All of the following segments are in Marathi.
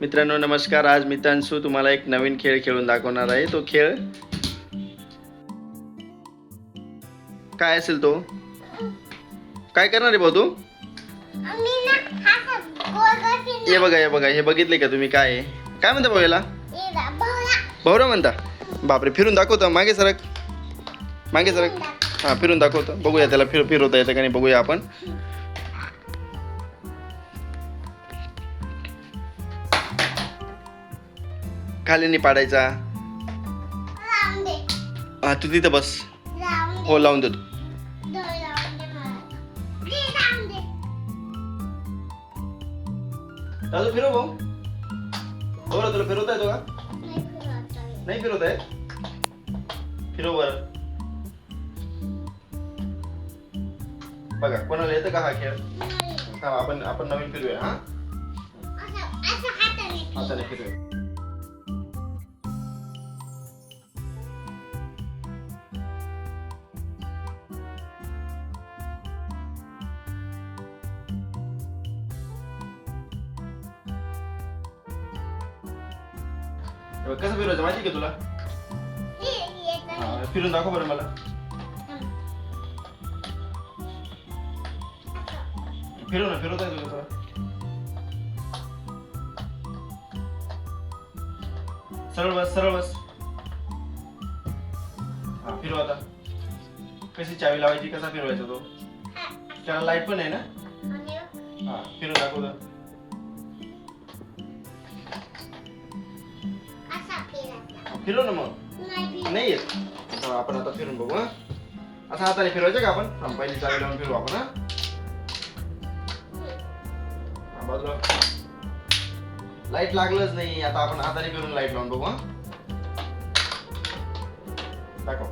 मित्रांनो नमस्कार. आज मितांशू तुम्हाला एक नवीन खेळ खेळून दाखवणार आहे. तो खेळ काय असेल तो? काय करणार आहे भाऊ तू? हा बघा हे बघा. हे बघितले का तुम्ही काय आहे? काय म्हणता भाऊ याला? म्हणता? बापरे फिरून दाखवतो. मागे सरक. मागे सरक. हा फिरून दाखवतो. बघूया त्याला फिर फिरवता येतं का नाही बघूया आपण. खाली नाही पाडायचा. हा तू तिथं बस. हो लावून देतो. दादू फिरव भाऊ. बरं तुला फिरवता येतो का? नाही फिरवता आहे फिरव बर. बघा कोणाला येतं का हा खेळ. हा आपण आपण नवीन फिरूया हा. हाताने फिरूया. हे बघ, कसं फिरवायचं माहिती आहे का तुला? हे फिरून दाखव बरं मला. फिरव ना फिरवता येतो तुला? सरळ बस सरळ बस. हा फिरव आता. कशी चावी लावायची कसा फिरवायचा तो? त्याला लाइट पण आहे ना? हा फिरून दाखव तर. फिरव ना मग? नाही. नाही येत. आता आपण आता फिरून बघू हा? असं हाताने फिरवायचं का आपण? थांब, पहिली चावी लावून फिरवू आपण हा? हा, बाजूला. लाइट लागलंच नाही. आता आपण हाताने फिरून लाइट लावून बघू हा? दाखव.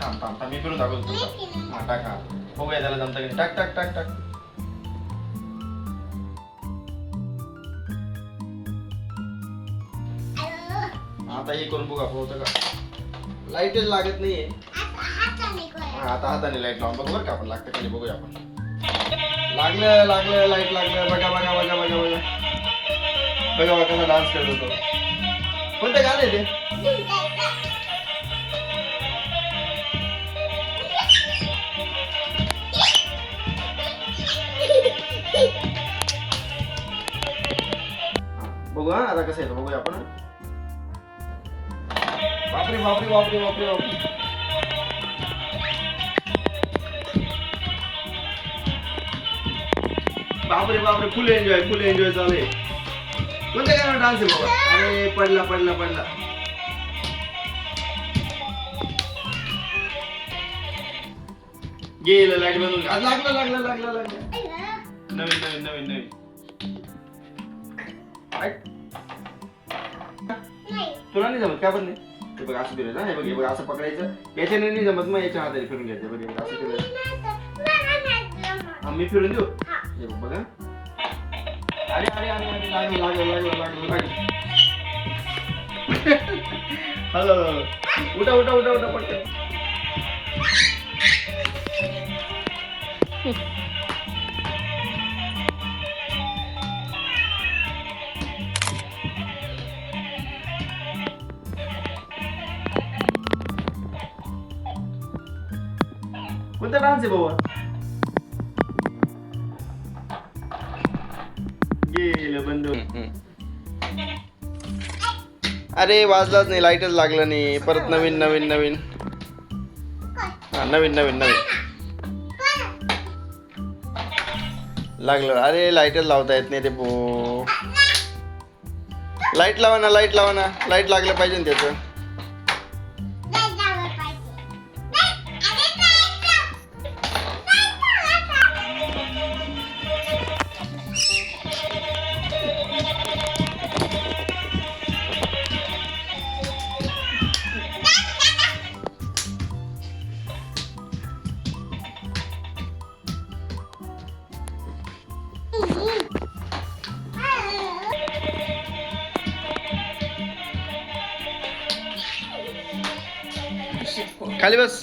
थांब थांब थांब मी फिरून दाखवतो तुला. हा टाक बघूया त्याला जमतं की नाही. टाक टाक टाक टाक. आता हे करून बघा होतं का? लाईटच लागत नाहीये. हा, आता हाताने लाइट लावून बघ बरं का आपण. लागतं खाली बघूया आपण. लागलं लागलं लाइट लागलं. बघा बघा बघा बघा बघा. बघा बघा कसा डान्स करत होतो. कोणतं गाणं आहे ते? बघू हा आता कसं येतं बघूया आपण बापरे बापरे बापरे बापरे बापरे. बापरे बापरे फुल एन्जॉय फुल एन्जॉय चालू आहे. कोणत्या गाण्यावर डान्स आहे बाबा? अरे पडला पडला पडला. गेलं लाइट बंद आज लागलं लागलं लागलं लागलं. नवीन नवीन नवीन नवीन. तुला नाही जमत का पण नाही? हे बघ असं फिरायचं हा, बघ हे बघ असं पकडायचं. याच्याने नाही जमत. मग याच्या हाताने फिरून घ्यायचं. बघ हे बघ असं फिरायचं हा, मी फिरून देऊ? हे. बघ बघा. अरे अरे अरे अरे लागलं लागलं लागलं लागलं लागलं हॅलो उठा उठा उठा उठा पटकन. कोणता डान्स आहे बाबा? गेलं बंद. अरे वाजलाच नाही लाईटच लागलं नाही. परत नवीन नवीन नवीन. हा नवीन नवीन नवीन. लागलं. अरे लाईटच लावता येत नाही रे बो लाइट लावा ना लाइट लावा ना. लाइट लागलं पाहिजे ना त्याचं. खाली बस